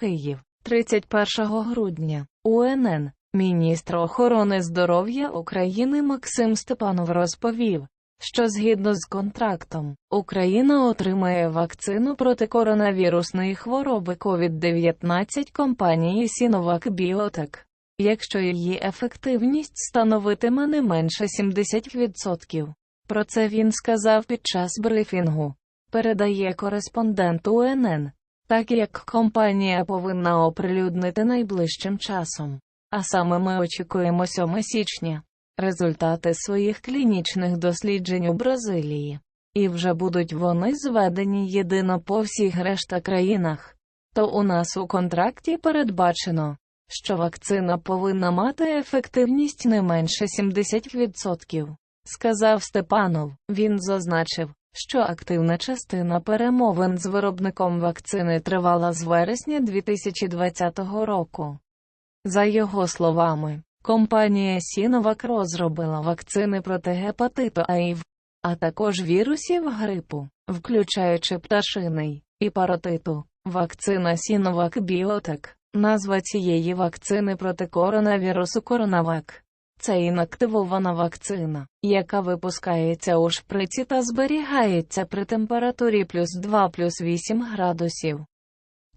Київ, 31 грудня, УНН. Міністр охорони здоров'я України Максим Степанов розповів, що згідно з контрактом, Україна отримає вакцину проти коронавірусної хвороби COVID-19 компанії Sinovac Biotech, якщо її ефективність становитиме не менше 70%. Про це він сказав під час брифінгу. Передає кореспондент УНН, так як компанія повинна оприлюднити найближчим часом. А саме ми очікуємо 7 січня результати своїх клінічних досліджень у Бразилії. І вже будуть вони зведені єдино по всіх решта країнах. То у нас у контракті передбачено, що вакцина повинна мати ефективність не менше 70%, сказав Степанов. Він зазначив, що активна частина перемовин з виробником вакцини тривала з вересня 2020 року. За його словами, компанія Sinovac розробила вакцини проти гепатиту АІВ, а також вірусів грипу, включаючи пташиний і паротиту. Вакцина Sinovac Biotech, назва цієї вакцини проти коронавірусу Коронавак. Це інактивована вакцина, яка випускається у шприці та зберігається при температурі плюс 2 плюс 8 градусів.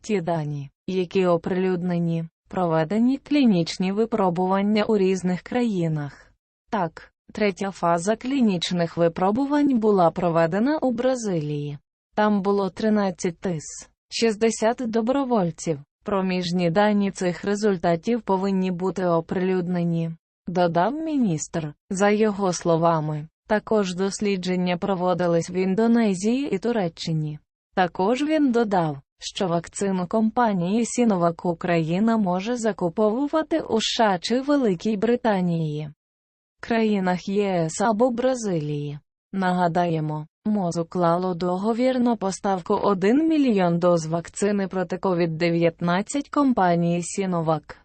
Ті дані, які оприлюднені, проведені клінічні випробування у різних країнах. Так, третя фаза клінічних випробувань була проведена у Бразилії. Там було 13 тис, 60 добровольців. Проміжні дані цих результатів повинні бути оприлюднені, додав міністр. За його словами, також дослідження проводились в Індонезії і Туреччині. Також він додав, що вакцину компанії Sinovac Україна може закуповувати у США чи Великій Британії, країнах ЄС або Бразилії. Нагадаємо, МОЗ уклало договір на поставку 1 мільйон доз вакцини проти COVID-19 компанії Sinovac.